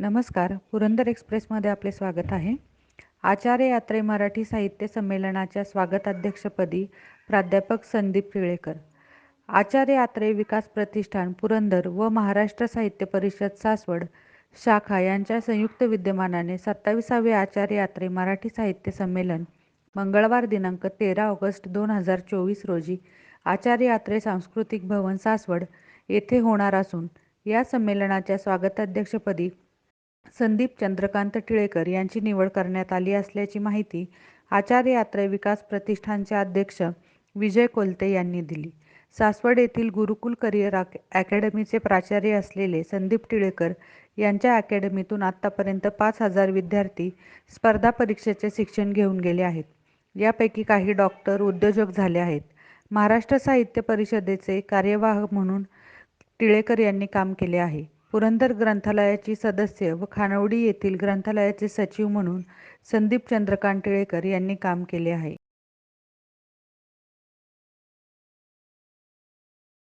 नमस्कार. पुरंदर एक्सप्रेसमध्ये आपले स्वागत आहे. आचार्य यात्रे मराठी साहित्य संमेलनाच्या स्वागताध्यक्षपदी प्राध्यापक संदीप पिळेकर. आचार्य यात्रे विकास प्रतिष्ठान पुरंदर व महाराष्ट्र साहित्य परिषद सासवड शाखा यांच्या संयुक्त विद्यमानाने सत्ताविसावे आचार्य यात्रे मराठी साहित्य संमेलन मंगळवार दिनांक तेरा ऑगस्ट दोन हजार चोवीस रोजी आचार्य यात्रे सांस्कृतिक भवन सासवड येथे होणार असून या संमेलनाच्या स्वागताध्यक्षपदी संदीप चंद्रकांत टिळेकर यांची निवड करण्यात आली असल्याची माहिती आचार्य यात्रे विकास प्रतिष्ठानचे अध्यक्ष विजय कोलते यांनी दिली. सासवड येथील गुरुकुल करिअर अकॅडमीचे प्राचार्य असलेले संदीप टिळेकर यांच्या अकॅडमीतून आत्तापर्यंत पाच हजार विद्यार्थी स्पर्धा परीक्षेचे शिक्षण घेऊन गेले आहेत. यापैकी काही डॉक्टर उद्योजक झाले आहेत. महाराष्ट्र साहित्य परिषदेचे कार्यवाह म्हणून टिळेकर यांनी काम केले आहे. पुरंदर ग्रंथालयाची सदस्य व खानवडी येथील ग्रंथालयाचे सचिव म्हणून संदीप चंद्रकांत टिळेकर यांनी काम केले आहे.